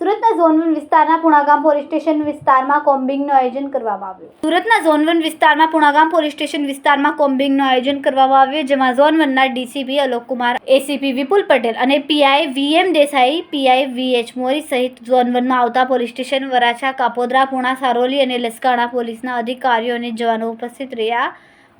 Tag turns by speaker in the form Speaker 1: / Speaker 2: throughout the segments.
Speaker 1: સુરતના zone one વિસ્તારના Punagam police station વિસ્તારમાં કોમ્બિંગનું આયોજન કરવામાં આવ્યું. સુરતના ઝોન વન વિસ્તારમાં પુણાગામ પોલીસ સ્ટેશન વિસ્તારમાં કોમ્બિંગનું આયોજન કરવામાં આવ્યું, જેમાં ઝોન વનના ડીસીપી અલોક કુમાર એસીપી વિપુલ પટેલ અને PI VM Desai, PI VH Mori સહિત ઝોન વનમાં આવતા પોલીસ સ્ટેશન વરાછા, કાપોદ્રા, પુણા, સારોલી અને લસકાણા પોલીસના અધિકારીઓ અને જવાનો ઉપસ્થિત રહ્યા.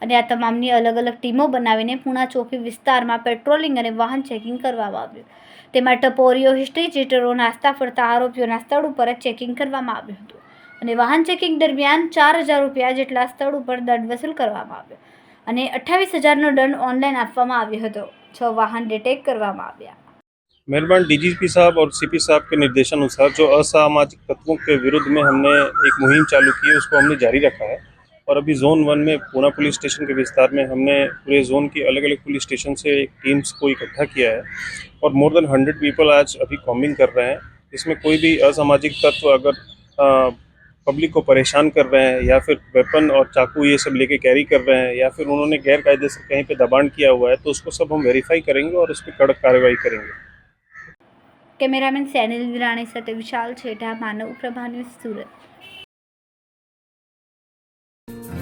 Speaker 1: અને આ તમામની અલગ અલગ ટીમો બનાવીને પુણા ચોકી વિસ્તારમાં પેટ્રોલિંગ અને વાહન ચેકિંગ કરવામાં આવ્યું તેમાં ટપોરીઓ હિસ્ટ્રી ચીટરો નાસ્તા ફરતા આરોપીઓના સ્થળ ઉપર જ ચેકિંગ કરવામાં આવ્યું હતું અને વાહન ચેકિંગ દરમિયાન ચાર હજાર રૂપિયા જેટલા સ્થળ ઉપર દંડ વસૂલ કરવામાં આવ્યો અને અઠ્ઠાવીસ હજારનો દંડ ઓનલાઈન આપવામાં આવ્યો હતો છ વાહન ડિટેક્ટ કરવામાં આવ્યા
Speaker 2: मेहरबान डीजीपी साहब और सीपी साहब के निर्देशानुसार जो असामाजिक तत्वों के विरुद्ध में हमने एक मुहिम चालू की है उसको हमने जारी रखा है और अभी जोन वन में पूना पुलिस स्टेशन के विस्तार में हमने पूरे जोन की अलग अलग पुलिस स्टेशन से एक टीम्स को इकट्ठा किया है और मोर देन हंड्रेड पीपल आज अभी कॉम्बिंग कर रहे हैं इसमें कोई भी असामाजिक तत्व अगर पब्लिक को परेशान कर रहे हैं या फिर वेपन और चाकू ये सब लेके कैरी कर रहे हैं या फिर उन्होंने गैर कायदे से कहीं पे दबाण किया हुआ है तो उसको सब हम वेरीफाई करेंगे और उस पर कड़क कार्रवाई करेंगे
Speaker 1: કેમેરામેન સેનિલ વિરાણી સાથે વિશાલ છેઠા માનવ પ્રભા ન્યૂઝ સુરત